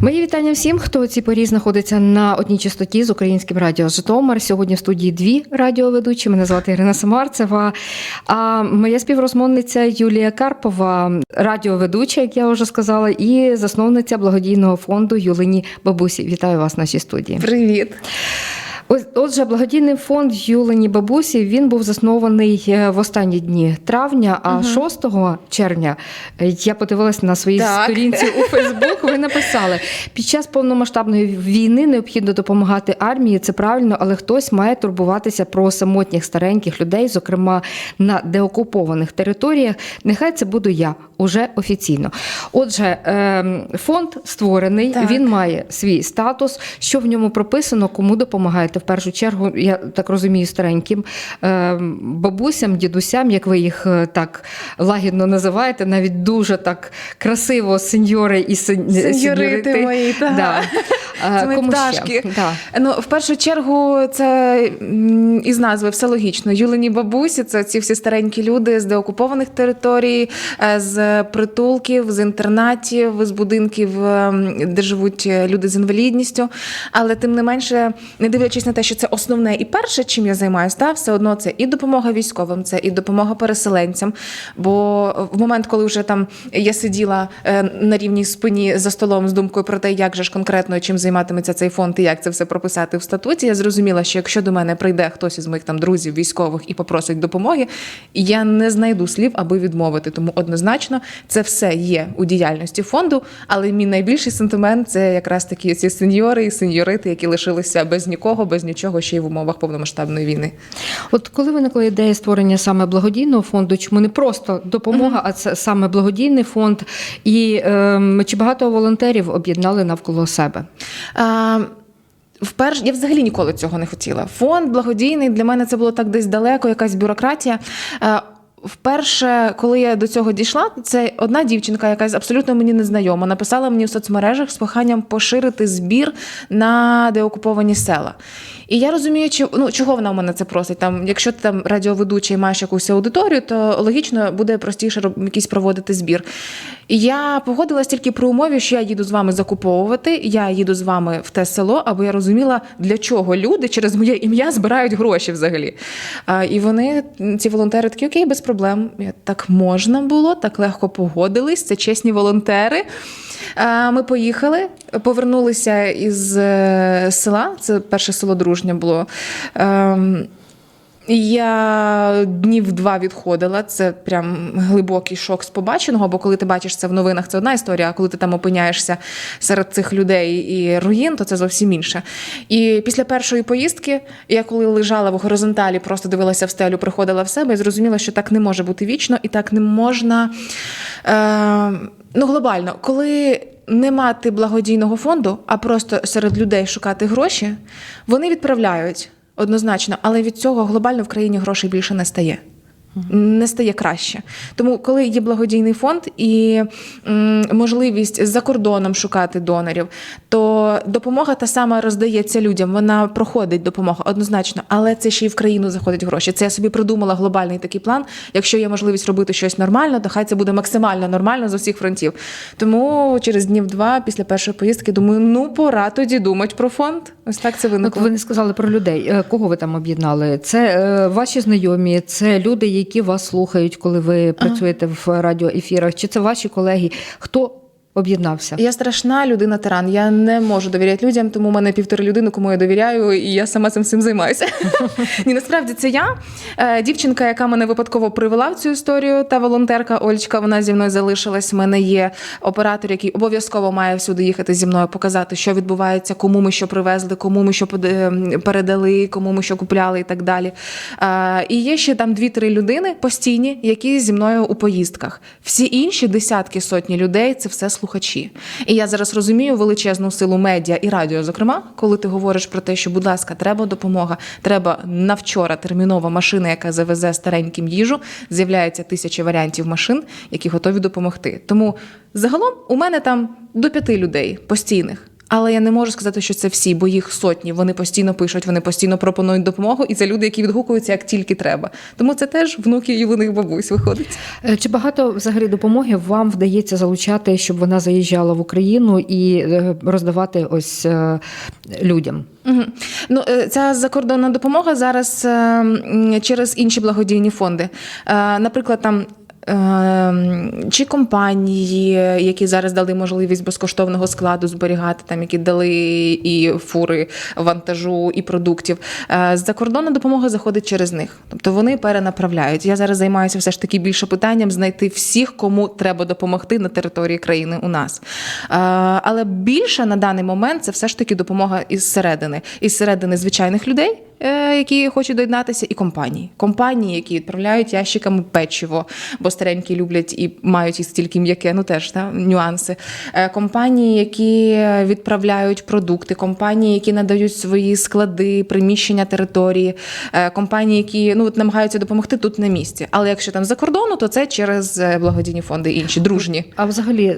Мої вітання всім, хто у цій порі знаходиться на одній частоті з українським радіо Житомир. Сьогодні в студії дві радіоведучі. Мене звати Ірина Самарцева. А моя співрозмовниця Юлія Карпова, радіоведуча, як я вже сказала, і засновниця благодійного фонду Юлині Бабусі. Вітаю вас в нашій студії. Привіт. Отже, благодійний фонд Юлені Бабусі він був заснований е, в останні дні травня, а 6 червня е, я подивилась на своїй Так. сторінці у Фейсбук. Ви написали під час повномасштабної війни необхідно допомагати армії. Це правильно, але хтось має турбуватися про самотніх стареньких людей, зокрема на деокупованих територіях. Нехай це буду я уже офіційно. Отже, ем, фонд створений. Так. Він має свій статус, що в ньому прописано, кому допомагаєте. В першу чергу, я так розумію, стареньким е, бабусям, дідусям, як ви їх е, так лагідно називаєте, навіть дуже так красиво сеньори і сен... Сеньорити мої, так. Да. Це мої кому пташки. Ще? Да. Ну, в першу чергу, це із назви все логічно. Юлені бабусі це ці всі старенькі люди з деокупованих територій, е, з притулків, з інтернатів, з будинків, е, де живуть е, люди з інвалідністю. Але тим не менше, не дивлячись на те, що це основне і перше, чим я займаюся, та все одно це і допомога військовим, це і допомога переселенцям. Бо в момент, коли вже там я сиділа на рівній спині за столом з думкою про те, як же ж конкретно чим займатиметься цей фонд і як це все прописати в статуті, я зрозуміла, що якщо до мене прийде хтось із моїх там друзів військових і попросить допомоги, я не знайду слів, аби відмовити. Тому однозначно це все є у діяльності фонду. Але мій найбільший сентимент це якраз такі ці сеньори і сеньорити, які лишилися без нікого, без нічого ще й в умовах повномасштабної війни. От коли виникла ідея створення саме благодійного фонду, чому не просто допомога, а це саме благодійний фонд, і ем, чи багато волонтерів об'єднали навколо себе? Вперше я взагалі ніколи цього не хотіла. Фонд благодійний для мене це було так десь далеко, якась бюрократія. Вперше, коли я до цього дійшла, це одна дівчинка, яка абсолютно мені незнайома, написала мені в соцмережах з проханням поширити збір на деокуповані села. І я розумію, чи, ну, чого вона в мене це просить. Там, якщо ти там радіоведучий маєш якусь аудиторію, то логічно буде простіше якийсь проводити збір. Я погодилась тільки при умові, що я їду з вами закуповувати, я їду з вами в те село, аби я розуміла, для чого люди через моє ім'я збирають гроші взагалі. А, і вони, ці волонтери, такі окей, без проблем. Так можна було, так легко погодились. Це чесні волонтери. А, Ми поїхали, повернулися із е, села. Це перше село дружнє було. Я днів два відходила. Це прям глибокий шок з побаченого. Бо коли ти бачиш це в новинах, це одна історія. А коли ти там опиняєшся серед цих людей і руїн, то це зовсім інше. І після першої поїздки, я коли лежала в горизонталі, просто дивилася в стелю, приходила в себе і зрозуміла, що так не може бути вічно, і так не можна. Е, ну, глобально, коли не мати благодійного фонду, а просто серед людей шукати гроші, вони відправляють однозначно, але від цього глобально в країні грошей більше не стає. Не стає краще. Тому, коли є благодійний фонд і можливість за кордоном шукати донорів, то допомога та сама роздається людям. Вона проходить допомога однозначно, але це ще й в країну заходять гроші. Це я собі придумала глобальний такий план. Якщо є можливість робити щось нормально, то хай це буде максимально нормально з усіх фронтів. Тому через днів два після першої поїздки думаю, ну пора тоді думати про фонд. Ось так це От виникло. ви не сказали про людей. Е, Кого ви там об'єднали? Це е, ваші знайомі, це люди, які вас слухають, коли ви працюєте в радіоефірах, чи це ваші колеги? Хто об'єднався? Я страшна людина тиран. Я не можу довіряти людям, тому в мене півтори людини, кому я довіряю, і я сама цим всім займаюся. Ні, насправді це я. Е, Дівчинка, яка мене випадково привела в цю історію, та волонтерка Олечка, вона зі мною залишилась. У мене є оператор, який обов'язково має всюди їхати зі мною, показати, що відбувається, кому ми що привезли, кому ми що поде- передали, кому ми що купляли і так далі. Е, І є ще там дві-три людини постійні, які зі мною у поїздках. Всі інші десятки сотні людей це все слухачі. І я зараз розумію величезну силу медіа і радіо, зокрема, коли ти говориш про те, що, будь ласка, треба допомога, треба на вчора термінова машина, яка завезе стареньким їжу. З'являється тисячі варіантів машин, які готові допомогти. Тому загалом у мене там до п'яти людей постійних. Але я не можу сказати, що це всі, бо їх сотні. Вони постійно пишуть, вони постійно пропонують допомогу, і це люди, які відгукуються як тільки треба. Тому це теж внуки юних бабусь виходить. Е, Чи багато взагалі допомоги вам вдається залучати, щоб вона заїжджала в Україну і е, роздавати ось е, людям? Угу. Ну, ця закордонна допомога зараз е, через інші благодійні фонди. Наприклад, там. Е, Чи компанії, які зараз дали можливість безкоштовного складу зберігати, там які дали і фури вантажу, і продуктів. Е, Закордонна допомога заходить через них. Тобто вони перенаправляють. Я зараз займаюся все ж таки більше питанням знайти всіх, кому треба допомогти на території країни у нас. Е, Але більше на даний момент це все ж таки допомога із середини, із середини звичайних людей. Е, Які хочуть доєднатися, і компанії. Компанії, які відправляють ящиками печиво, бо старенькі люблять і мають їсти тільки м'яке, ну теж та, нюанси. Е, Компанії, які відправляють продукти, компанії, які надають свої склади, приміщення території, е, компанії, які ну, от намагаються допомогти тут на місці. Але якщо там за кордону, то це через благодійні фонди інші, дружні. А взагалі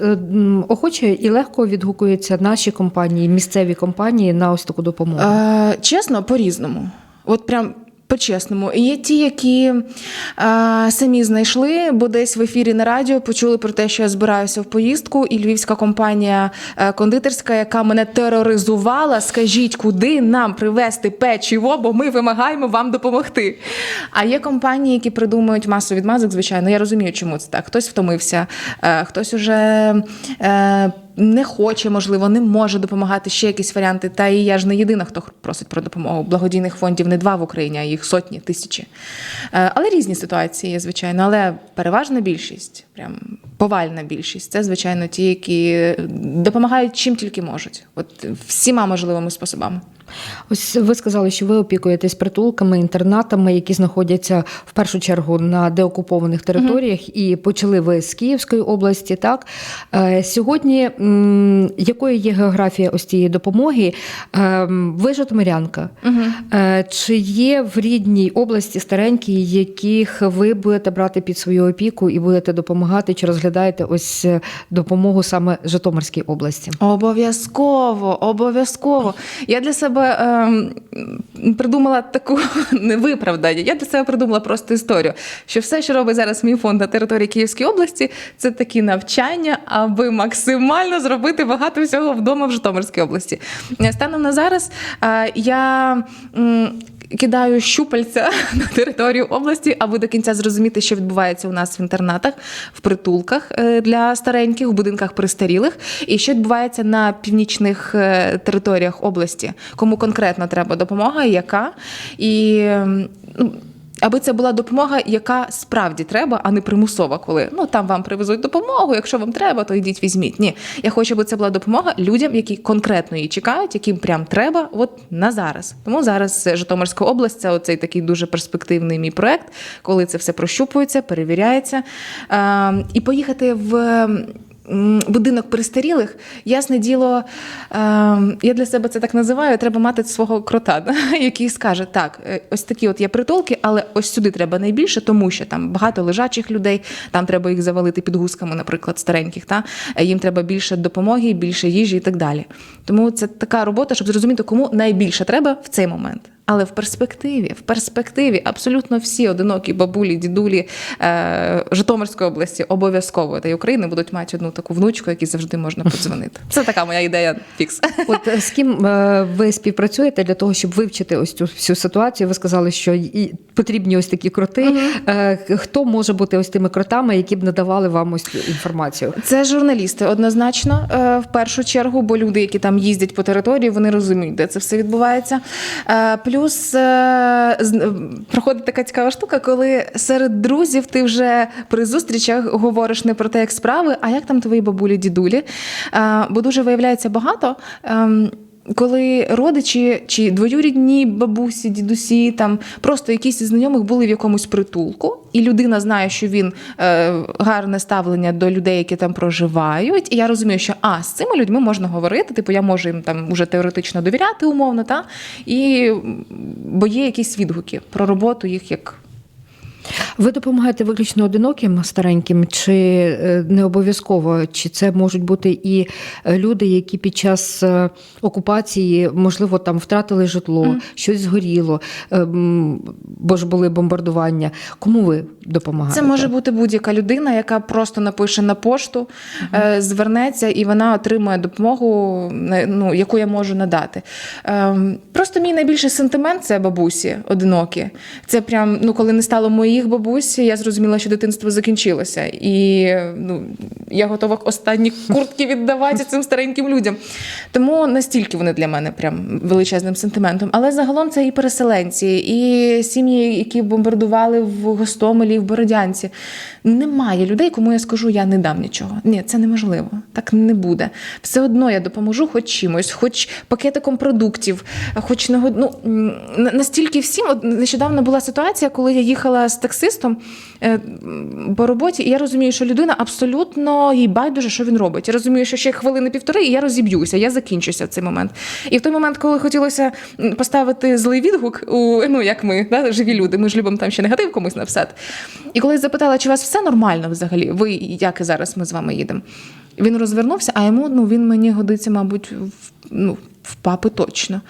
охоче і легко відгукуються наші компанії, місцеві компанії на ось таку допомогу. Чесно, по-різному. От прям. По-чесному, є ті, які е, самі знайшли, бо десь в ефірі на радіо почули про те, що я збираюся в поїздку, і львівська компанія е, кондитерська, яка мене тероризувала, скажіть, куди нам привезти печиво, бо ми вимагаємо вам допомогти. А є компанії, які придумують масу відмазок, звичайно. Я розумію, чому це так. Хтось втомився, е, хтось уже. Е, не хоче, можливо, не може допомагати ще якісь варіанти. Та і я ж не єдина, хто просить про допомогу. Благодійних фондів не два в Україні, а їх сотні, тисячі. Е, Але різні ситуації є, звичайно. Але переважна більшість, прям повальна більшість, це, звичайно, ті, які допомагають чим тільки можуть. От всіма можливими способами. Ось ви сказали, що ви опікуєтесь притулками, інтернатами, які знаходяться в першу чергу на деокупованих територіях, і почали ви з Київської області. Так Е, сьогодні якою є географія ось цієї допомоги? Ем, Ви житомирянка. Е, Чи є в рідній області старенькі, яких ви будете брати під свою опіку і будете допомагати, чи розглядаєте ось е, допомогу саме Житомирській області? Обов'язково, обов'язково. Я для себе ем, придумала таку невиправдання. Я для себе придумала просто історію, що все, що робить зараз мій фонд на території Київської області, це такі навчання, аби максимально зробити багато всього вдома в Житомирській області. Е, Станом на зараз е, я. м, Кидаю щупальця на територію області, аби до кінця зрозуміти, що відбувається у нас в інтернатах, в притулках е, для стареньких, в будинках престарілих, і що відбувається на північних е, територіях області, кому конкретно треба допомога, яка і ну. Аби це була допомога, яка справді треба, а не примусова, коли ну там вам привезуть допомогу. Якщо вам треба, то йдіть візьміть. Ні, я хочу, аби це була допомога людям, які конкретно її чекають, яким прям треба, от на зараз. Тому зараз Житомирська область це оцей такий дуже перспективний мій проект, коли це все прощупується, перевіряється. Е, і поїхати в. Будинок престарілих, ясне діло, е, я для себе це так називаю. Треба мати свого крота, який скаже: так, е, ось такі от є притулки, але ось сюди треба найбільше, тому що там багато лежачих людей, там треба їх завалити підгузками, наприклад, стареньких. Та Е, їм треба більше допомоги, більше їжі і так далі. Тому це така робота, щоб зрозуміти, кому найбільше треба в цей момент. Але в перспективі, в перспективі абсолютно всі одинокі бабулі, дідулі е, Житомирської області обов'язково та й України будуть мати одну таку внучку, якій завжди можна подзвонити. Це така моя ідея фікс. От е, з ким е, ви співпрацюєте для того, щоб вивчити ось цю всю ситуацію? Ви сказали, що і потрібні ось такі кроти. Е, Хто може бути ось тими кротами, які б надавали вам ось цю інформацію? Це журналісти однозначно е, в першу чергу, бо люди, які там їздять по території, вони розуміють, де це все відбувається. Е, Плюс е, е, проходить така цікава штука, коли серед друзів ти вже при зустрічах говориш не про те, як справи, а як там твої бабулі, дідулі. Е, Бо дуже виявляється багато. Коли родичі чи двоюрідні бабусі, дідусі, там просто якісь із знайомих були в якомусь притулку, і людина знає, що він е, гарне ставлення до людей, які там проживають. І я розумію, що а з цими людьми можна говорити. Типу, я можу їм там уже теоретично довіряти умовно, та і бо є якісь відгуки про роботу їх як Ви допомагаєте виключно одиноким стареньким, чи е, не обов'язково? Чи це можуть бути і е, люди, які під час е, окупації, можливо, там втратили житло, щось згоріло, е, бо ж були бомбардування? Кому ви допомагаєте? Це може бути будь-яка людина, яка просто напише на пошту, е, звернеться і вона отримує допомогу, ну, яку я можу надати. Ем, Просто мій найбільший сентимент це бабусі одинокі. Це прям, ну, коли не стало моїх бабусі, я зрозуміла, що дитинство закінчилося. І ну, я готова останні куртки віддавати цим стареньким людям. Тому настільки вони для мене прям величезним сентиментом. Але загалом це і переселенці, і сім'ї, які бомбардували в Гостомелі, в Бородянці. Немає людей, кому я скажу, я не дам нічого. Ні, це неможливо. Так не буде. Все одно я допоможу хоч чимось, хоч пакетиком продуктів, хоч на ну, настільки всім. Нещодавно була ситуація, коли я їхала з таксистом е, по роботі, і я розумію, що людина абсолютно їй байдуже, що він робить. Я розумію, що ще хвилини півтори, і я розіб'юся, я закінчуся в цей момент. І в той момент, коли хотілося поставити злий відгук, у ну як ми, да, живі люди, ми ж любимо там ще негатив комусь написати. І коли я запитала, чи у вас все нормально взагалі, ви як і зараз ми з вами їдемо. Він розвернувся, а йому ну, він мені годиться, мабуть, в, ну, в папи точно.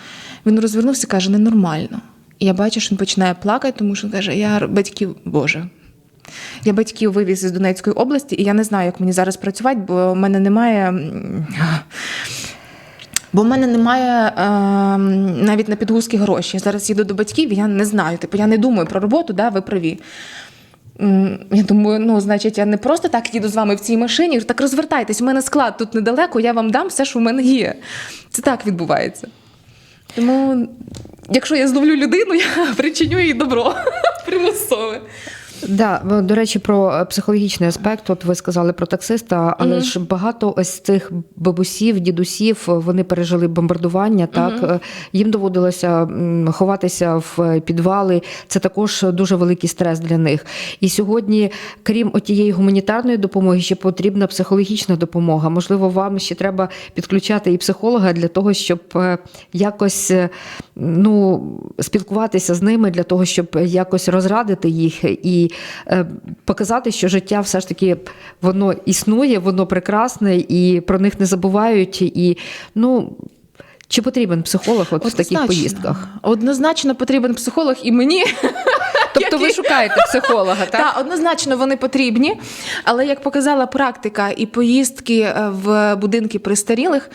Він розвернувся і каже, ненормально. І я бачу, що він починає плакати, тому що він каже: Я батьків, Боже. Я батьків вивіз із Донецької області, і я не знаю, як мені зараз працювати, бо в мене немає. Бо в мене немає е, навіть на підгузки гроші. Я зараз їду до батьків, і я не знаю. Типу, я не думаю про роботу, да, ви праві. Я думаю, ну, значить, я не просто так їду з вами в цій машині. Так розвертайтесь, у мене склад тут недалеко, я вам дам все, що в мене є. Це так відбувається. Тому, якщо я зловлю людину, я причиню їй добро примусове. Да, до речі, про е, психологічний аспект. От ви сказали про таксиста, але Мгм. ж багато ось цих бабусів, дідусів, е, вони пережили бомбардування. Так Е, їм доводилося ховатися в підвали. Це також дуже великий стрес для них. І сьогодні, крім отієї гуманітарної допомоги, ще потрібна психологічна допомога. Можливо, вам ще треба підключати і психолога для того, щоб якось ну, спілкуватися з ними, для того, щоб якось розрадити їх і е, показати, що життя все ж таки воно існує, воно прекрасне, і про них не забувають. І ну. Чи потрібен психолог от в таких поїздках? Однозначно потрібен психолог і мені. Тобто ви шукаєте психолога, так? Так, однозначно вони потрібні. Але як показала практика і поїздки е, в будинки престарілих,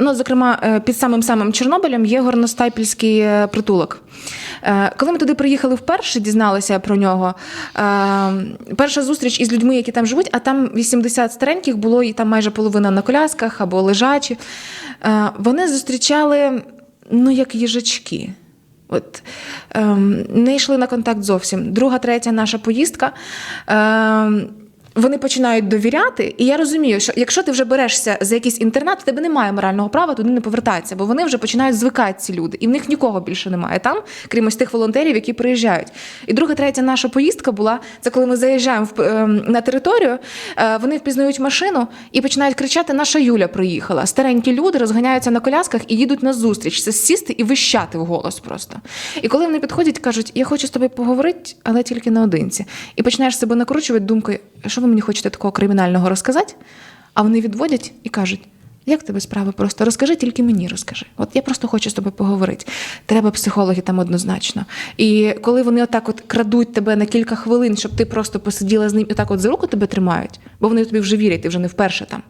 ну, зокрема, е, під самим самим Чорнобилем є горностайпільський е, притулок. Коли ми туди приїхали вперше, дізналися про нього. Перша зустріч із людьми, які там живуть, а там 80 стареньких було, і там майже половина на колясках або лежачі. Вони зустрічали ну, як їжачки. От, ем, не йшли на контакт зовсім. Друга, третя наша поїздка. Ем, вони починають довіряти, і я розумію, що якщо ти вже берешся за якийсь інтернат, в тебе немає морального права туди не повертатися, бо вони вже починають звикати ці люди, і в них нікого більше немає там, крім ось тих волонтерів, які приїжджають. І друга, третя наша поїздка була це коли ми заїжджаємо в, ем, на територію, е, вони впізнають машину і починають кричати: Наша Юля приїхала. Старенькі люди розганяються на колясках і їдуть на зустріч. Це сісти і вищати в голос просто. І коли вони підходять, кажуть, я хочу з тобою поговорити, але тільки наодинці. І починаєш себе накручувати думкою, що ви мені хочете такого кримінального розказати? А вони відводять і кажуть. Як тебе справи? Просто розкажи, тільки мені розкажи. От я просто хочу з тобою поговорити. Треба психологи там однозначно. І коли вони отак от крадуть тебе на кілька хвилин, щоб ти просто посиділа з ним і так от за руку тебе тримають, бо вони тобі вже вірять, ти вже не вперше там.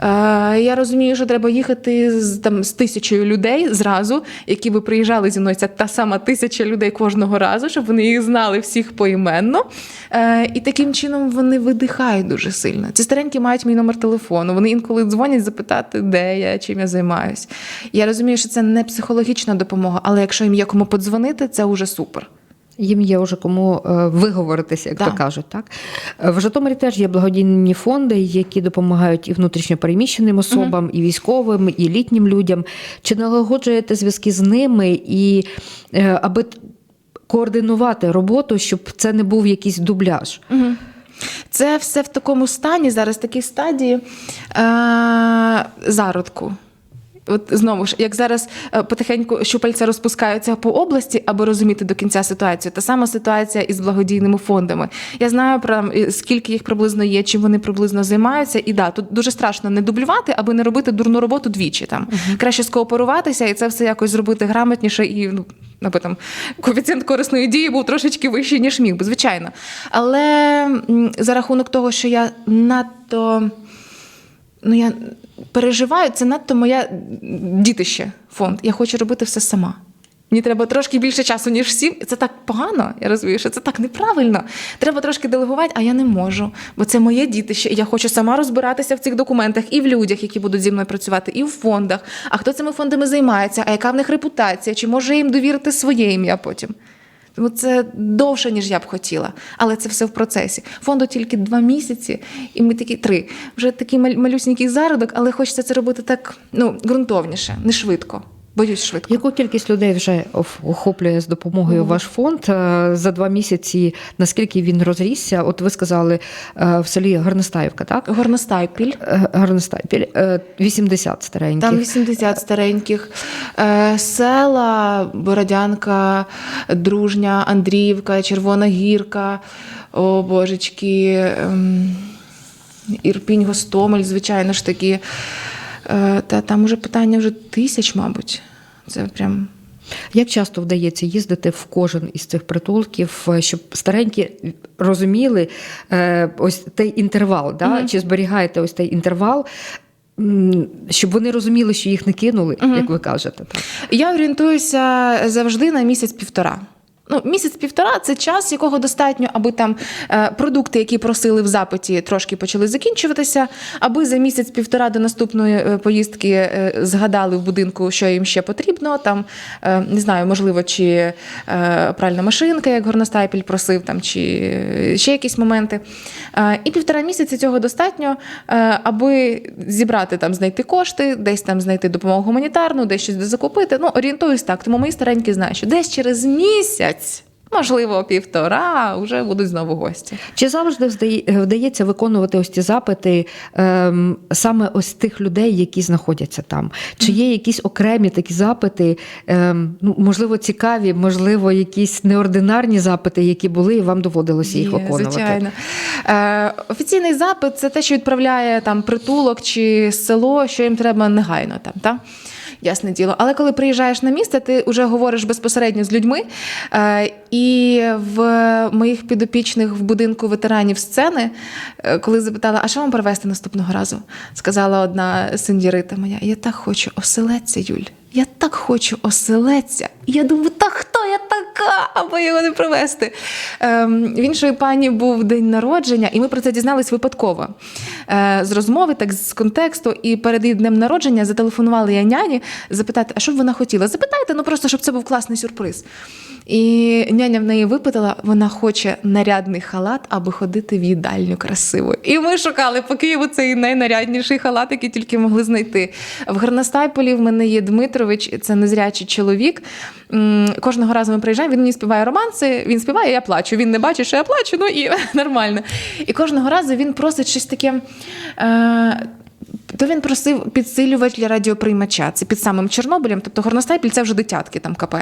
Е, я розумію, що треба їхати з, там, з тисячою людей зразу, які би приїжджали зі мною. Це та сама тисяча людей кожного разу, щоб вони їх знали всіх поіменно. Е, і таким чином вони видихають дуже сильно. Ці старенькі мають мій номер телефону. Вони інколи дзвонять запитати, де я, чим я займаюсь. Я розумію, що це не психологічна допомога, але якщо їм є кому подзвонити, це вже супер. Їм є вже кому е, виговоритися, як Да. то кажуть. Так Е, в Житомирі теж є благодійні фонди, які допомагають і внутрішньопереміщеним особам, і військовим, і літнім людям. Чи налагоджуєте зв'язки з ними і е, аби координувати роботу, щоб це не був якийсь дубляж? Це все в такому стані, зараз такій стадії е- зародку. От знову ж, як зараз е, потихеньку щупальця розпускаються по області, аби розуміти до кінця ситуацію. Та сама ситуація із благодійними фондами. Я знаю про е, скільки їх приблизно є, чим вони приблизно займаються. І да, тут дуже страшно не дублювати, аби не робити дурну роботу двічі. Там краще скооперуватися і це все якось зробити грамотніше і ну. Аби там коефіцієнт корисної дії був трошечки вищий, ніж міг би, звичайно. Але за рахунок того, що я надто ну я переживаю, це надто моя дітище фонд. Я хочу робити все сама. Мені треба трошки більше часу, ніж всім. Це так погано. Я розумію, що це так неправильно. Треба трошки делегувати, а я не можу, бо це моє дітище. І я хочу сама розбиратися в цих документах і в людях, які будуть зі мною працювати, і в фондах. А хто цими фондами займається, а яка в них репутація? Чи може їм довірити своє ім'я потім? Тому це довше, ніж я б хотіла, але це все в процесі. Фонду тільки два місяці, і ми такі три. Вже такий малюсінький зародок, але хочеться це робити так ну, ґрунтовніше, не швидко. Боюсь швидко. Яку кількість людей вже охоплює з допомогою ваш фонд Е, за два місяці? Наскільки він розрісся? От ви сказали е, в селі Горностаївка, так? Горностайпіль. Е, Горностаївка, е, 80 стареньких. Там 80 стареньких села, Бородянка, Дружня, Андріївка, Червона Гірка, о божечки, ем, Ірпінь, Гостомель, звичайно ж таки. Е, Та там уже питання вже тисяч, мабуть. Це прям. Як часто вдається їздити в кожен із цих притулків, е, щоб старенькі розуміли е, ось той інтервал, да? Мгм. чи зберігаєте ось той інтервал, щоб вони розуміли, що їх не кинули, Мгм. як ви кажете. Так? Я орієнтуюся завжди на місяць-півтора. Ну, місяць-півтора це час, якого достатньо, аби там е, продукти, які просили в запиті, трошки почали закінчуватися, аби за місяць-півтора до наступної е, поїздки е, згадали в будинку, що їм ще потрібно. Там не знаю, можливо, чи пральна машинка, як горностайпіль просив, там чи ще якісь моменти. І півтора місяці цього достатньо, аби зібрати там, знайти кошти, десь там знайти допомогу гуманітарну, десь щось закупити. Ну, орієнтуюсь так. Тому мої старенькі знають, що десь через місяць. Можливо, півтора вже будуть знову гості. Чи завжди вдається виконувати ось ці запити ем, саме ось тих людей, які знаходяться там? Чи є якісь окремі такі запити, ем, ну, можливо, цікаві, можливо, якісь неординарні запити, які були, і вам доводилося їх Є, виконувати? Звичайно. Е, офіційний запит це те, що відправляє там притулок чи село, що їм треба негайно там. Та? Ясне діло. Але коли приїжджаєш на місце, ти вже говориш безпосередньо з людьми. Е, і в моїх підопічних в будинку ветеранів сцени, е, коли запитала, а що вам привезти наступного разу? Сказала одна сендірита моя: я так хочу оселедця, Юль. Я так хочу оселеця. І я думаю, та хто я така, аби його не провести. Ем, в іншої пані був день народження, і ми про це дізнались випадково. Е, з розмови, так з контексту. І перед її днем народження зателефонували я няні запитати, а що б вона хотіла? Запитайте, ну просто щоб це був класний сюрприз. І няня в неї випитала, вона хоче нарядний халат, аби ходити в їдальню красивою. І ми шукали по Києву цей найнарядніший халат, який тільки могли знайти. В Гарнастайполі в мене є Дмитрович, це незрячий чоловік. Кожного разу ми приїжджаємо, він мені співає романси, він співає, я плачу. Він не бачить, що я плачу, ну і нормально. І кожного разу він просить щось таке. Е- то він просив підсилювач для радіоприймача. Це під самим Чорнобилем, тобто горностайпіль це вже дитятки там КП.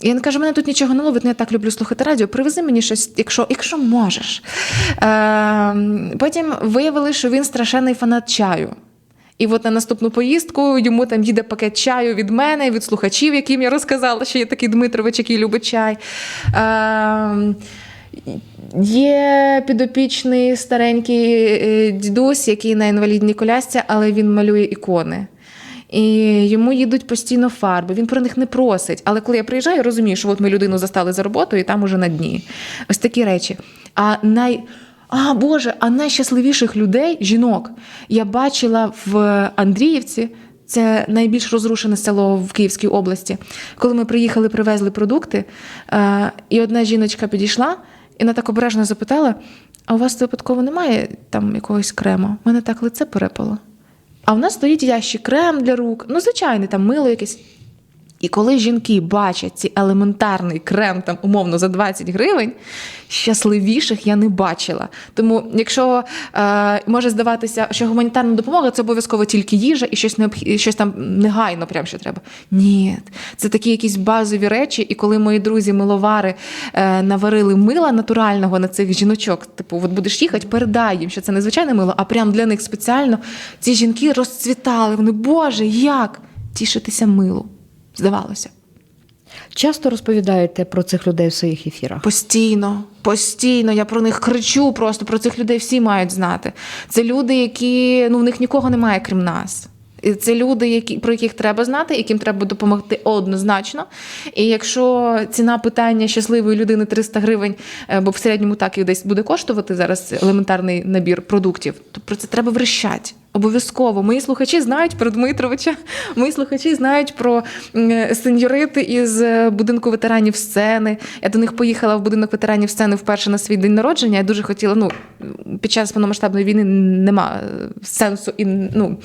І він каже: мене тут нічого не ловить, ну я так люблю слухати радіо. Привези мені щось, якщо, якщо можеш. Е, потім виявили, що він страшенний фанат чаю. І от на наступну поїздку йому там їде пакет чаю від мене, від слухачів, яким я розказала, що є такий Дмитрович, який любить чай. Е, Є підопічний старенький е, дідусь, який на інвалідній колясці, але він малює ікони. І йому їдуть постійно фарби. Він про них не просить. Але коли я приїжджаю, розумію, що от ми людину застали за роботою, і там уже на дні. Ось такі речі. А най. А Боже, а найщасливіших людей, жінок, я бачила в Андріївці. Це найбільш розрушене село в Київській області. Коли ми приїхали, привезли продукти, е, і одна жіночка підійшла і вона так обережно запитала: а у вас випадково немає там якогось крему? У мене так лице перепало. А в нас стоїть ящик крем для рук, ну, звичайний, там мило якесь. І коли жінки бачать ці елементарний крем там умовно за 20 гривень, щасливіших я не бачила. Тому, якщо е, може здаватися, що гуманітарна допомога це обов'язково тільки їжа і щось необх... щось там негайно, прям що треба. Ні, це такі якісь базові речі. І коли мої друзі миловари е, наварили мила натурального на цих жіночок, типу, от будеш їхати, передай їм, що це не звичайне мило, а прям для них спеціально ці жінки розцвітали. Вони, Боже, як тішитися милу. Здавалося. Часто розповідаєте про цих людей в своїх ефірах. Постійно, постійно я про них кричу. Просто про цих людей всі мають знати. Це люди, які ну в них нікого немає, крім нас. Це люди, які про яких треба знати, яким треба допомогти однозначно. І якщо ціна питання щасливої людини 300 гривень, е, бо в середньому так і десь буде коштувати зараз елементарний набір продуктів, то про це треба врещати. Обов'язково мої слухачі знають про Дмитровича. Мої слухачі знають про сеньорити із е, будинку ветеранів сцени. Я до них поїхала в будинок ветеранів сцени вперше на свій день народження. Я дуже хотіла. Ну під час повномасштабної війни нема е, сенсу і ну.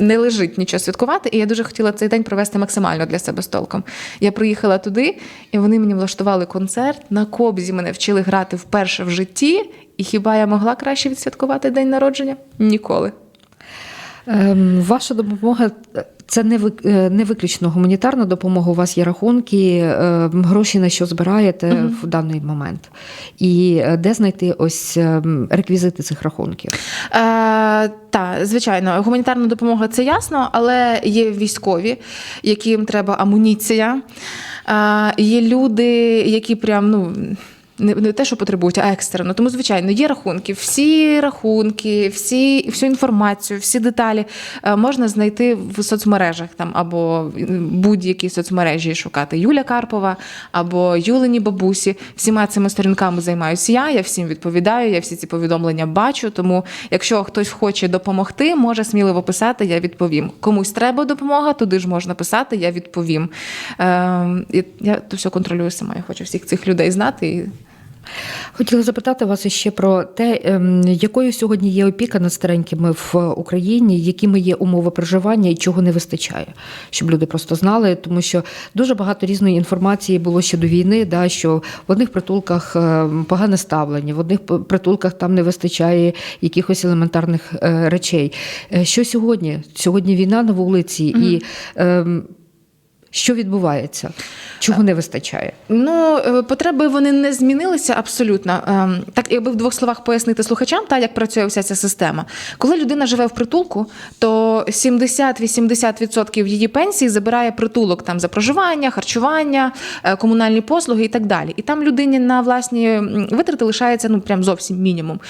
Не лежить нічого святкувати, і я дуже хотіла цей день провести максимально для себе з толком. Я приїхала туди, і вони мені влаштували концерт. На кобзі мене вчили грати вперше в житті. І хіба я могла краще відсвяткувати день народження? Ніколи. Ем, Ваша допомога це не вик- е, не виключно гуманітарна допомога. У вас є рахунки, е, гроші на що збираєте в даний момент. І е, де знайти ось реквізити цих рахунків? Е, та, звичайно, гуманітарна допомога це ясно, але є військові, яким треба амуніція. Е, є люди, які прям ну. Не, не те, що потребують, а екстрено. Тому, звичайно, є рахунки. Всі рахунки, всі, всю інформацію, всі деталі е, можна знайти в соцмережах там або будь-які соцмережі шукати. Юля Карпова або Юлині бабусі. Всіма цими сторінками займаюся я. Я всім відповідаю, я всі ці повідомлення бачу. Тому, якщо хтось хоче допомогти, може сміливо писати, я відповім. Комусь треба допомога, туди ж можна писати, я відповім. Е, я то все контролюю сама. Я хочу всіх цих людей знати. Хотіла запитати вас ще про те, ем, якою сьогодні є опіка над старенькими в Україні, якими є умови проживання і чого не вистачає, щоб люди просто знали, тому що дуже багато різної інформації було ще до війни, да, що в одних притулках ем, погане ставлення, в одних притулках там не вистачає якихось елементарних е, речей. Е, Що сьогодні? Сьогодні війна на вулиці, і ем, що відбувається? Чого не вистачає? Ну, е, потреби вони не змінилися абсолютно. Ем, Так, якби в двох словах пояснити слухачам, та як працює вся ця система. Коли людина живе в притулку, то 70-80% її пенсії забирає притулок там за проживання, харчування, е, комунальні послуги і так далі. І там людині на власні витрати лишається ну прям зовсім мінімум.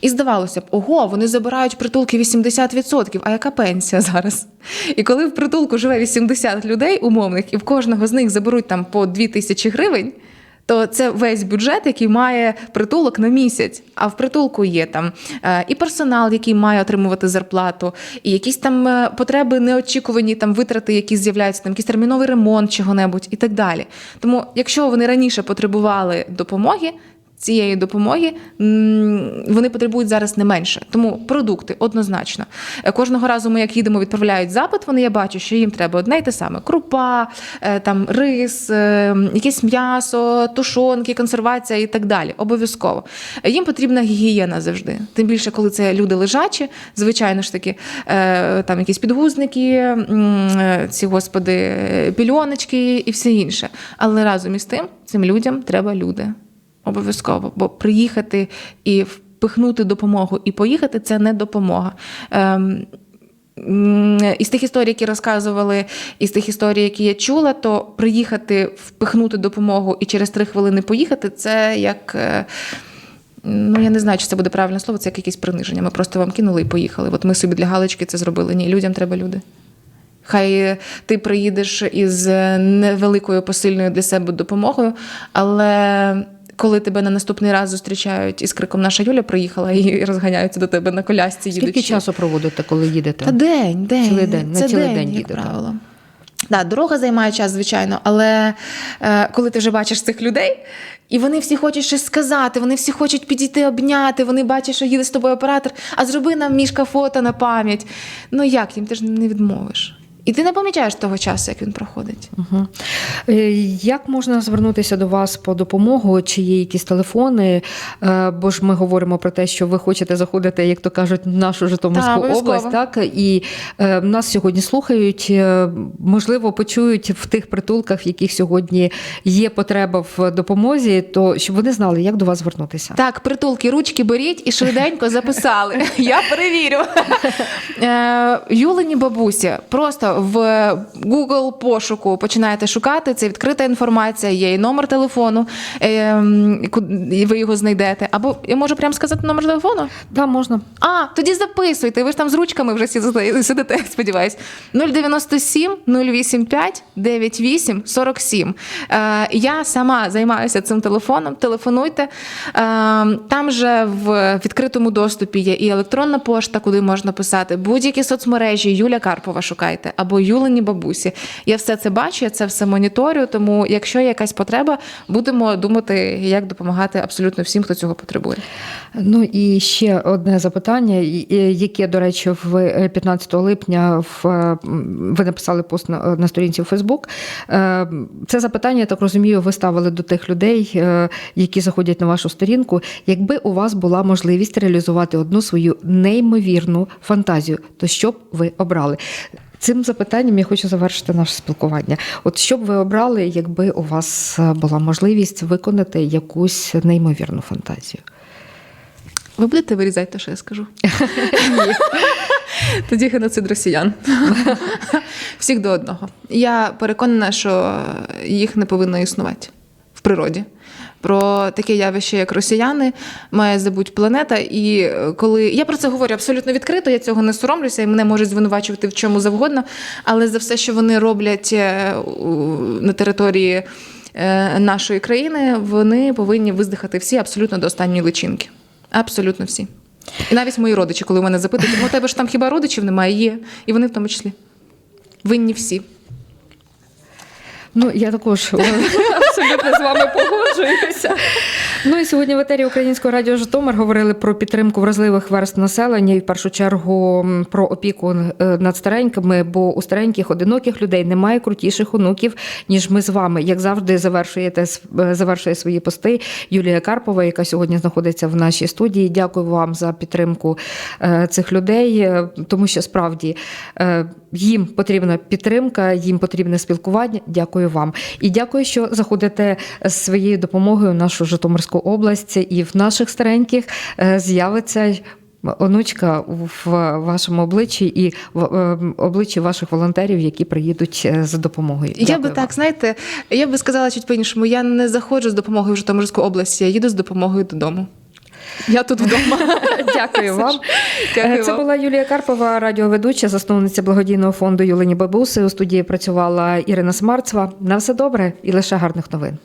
І здавалося б, ого, вони забирають притулки 80%, а яка пенсія зараз? І коли в притулку живе 80 людей умовних, і в кожного з них заберуть там по 2 тисячі гривень. То це весь бюджет, який має притулок на місяць. А в притулку є там е, і персонал, який має отримувати зарплату, і якісь там е, потреби неочікувані, там витрати, які з'являються, там якийсь терміновий ремонт чого-небудь і так далі. Тому, якщо вони раніше потребували допомоги. Цієї допомоги вони потребують зараз не менше. Тому продукти однозначно. Е, Кожного разу ми, як їдемо, відправляють запит. Вони я бачу, що їм треба одне й те саме: крупа, е, там рис, е, якесь м'ясо, тушонки, консервація і так далі. Обов'язково. Їм потрібна гігієна завжди. Тим більше, коли це люди лежачі, звичайно ж таки, там якісь підгузники, ці господи, пільоночки і все інше. Але разом із тим, цим людям треба люди. Обов'язково, бо приїхати і впихнути допомогу і поїхати це не допомога. Ем, із тих історій, які розказували, із тих історій, які я чула, то приїхати, впихнути допомогу і через три хвилини поїхати це як. е, Ну, я не знаю, чи це буде правильне слово, це як якесь приниження. Ми просто вам кинули і поїхали. От ми собі для галочки це зробили. Ні, людям треба люди. Хай ти приїдеш із невеликою посильною для себе допомогою, але коли тебе на наступний раз зустрічають із криком Наша Юля приїхала і розганяються до тебе на колясці, Скільки їдучи. часу проводите, коли їдете? Та день, день. Цілий день, на цілий день, день як їдете. правило. Да, дорога займає час, звичайно, але е, коли ти вже бачиш цих людей, і вони всі хочуть щось сказати, вони всі хочуть підійти обняти, вони бачать, що їде з тобою оператор, а зроби нам мішка фото на пам'ять. Ну як їм ти ж не відмовиш? І ти не помічаєш того часу, як він проходить. Угу. Як можна звернутися до вас по допомогу? Чи є якісь телефони? Е, Бо ж ми говоримо про те, що ви хочете заходити, як то кажуть, в нашу Та, Житомирську обов'язково. область, так і е, нас сьогодні слухають. Можливо, почують в тих притулках, в яких сьогодні є потреба в допомозі, то щоб вони знали, як до вас звернутися. Так, притулки, ручки беріть і швиденько записали. Я перевірю. Юлині бабусі. Просто в Google пошуку починаєте шукати. Це відкрита інформація, є і номер телефону, е, і ви його знайдете. Або я можу прямо сказати номер телефону? Да, можна. А, тоді записуйте. Ви ж там з ручками вже сидите, сподіваюсь. 097 085 98 47. Е, я сама займаюся цим телефоном. Телефонуйте. Е, там же в відкритому доступі є і електронна пошта, куди можна писати, будь-які соцмережі. Юля Карпова шукайте або Юлині бабусі. Я все це бачу, я це все моніторю. Тому, якщо є якась потреба, будемо думати, як допомагати абсолютно всім, хто цього потребує. Ну і ще одне запитання, яке, до речі, в е, 15 липня в е, ви написали пост на, на сторінці у Фейсбук. Е, Це запитання, я так розумію, ви ставили до тих людей, е, які заходять на вашу сторінку. Якби у вас була можливість реалізувати одну свою неймовірну фантазію, то що б ви обрали? Цим запитанням я хочу завершити наше спілкування. От що б ви обрали, якби у вас е, була можливість виконати якусь неймовірну фантазію? Ви будете вирізати те, що я скажу? Тоді геноцид росіян. Всіх до одного. Я переконана, що їх не повинно існувати природі. Про таке явище, як росіяни, має забути планета. І е, коли я про це говорю абсолютно відкрито, я цього не соромлюся, і мене можуть звинувачувати в чому завгодно. Але за все, що вони роблять е, на території е, нашої країни, вони повинні виздихати всі абсолютно до останньої личинки. Абсолютно всі. І навіть мої родичі, коли мене запитують, «Ну, у тебе ж там хіба родичів немає? Є. І вони в тому числі. Винні всі. Ну, я також абсолютно з вами погоджуюся. Ну і сьогодні в етері Українського радіо Житомир говорили про підтримку вразливих верст населення і в першу чергу про опіку е, над старенькими, бо у стареньких одиноких людей немає крутіших онуків, ніж ми з вами. Як завжди, завершуєте е, завершує свої пости Юлія Карпова, яка сьогодні знаходиться в нашій студії. Дякую вам за підтримку е, цих людей, тому що справді їм потрібна підтримка, їм потрібне спілкування. Дякую вам. І дякую, що заходите з своєю допомогою в нашу Житомирську область. І в наших стареньких е, з'явиться. Онучка в вашому обличчі і в е, обличчі ваших волонтерів, які приїдуть е, за допомогою. Я би вам. так, знаєте, я би сказала чуть по-іншому. Я не заходжу з допомогою в Житомирську область, я їду з допомогою додому. Я тут вдома. Дякую вам. Дякую Це вам. була Юлія Карпова, радіоведуча, засновниця благодійного фонду Юлині Бабуси. У студії працювала Ірина Смарцева. На все добре і лише гарних новин.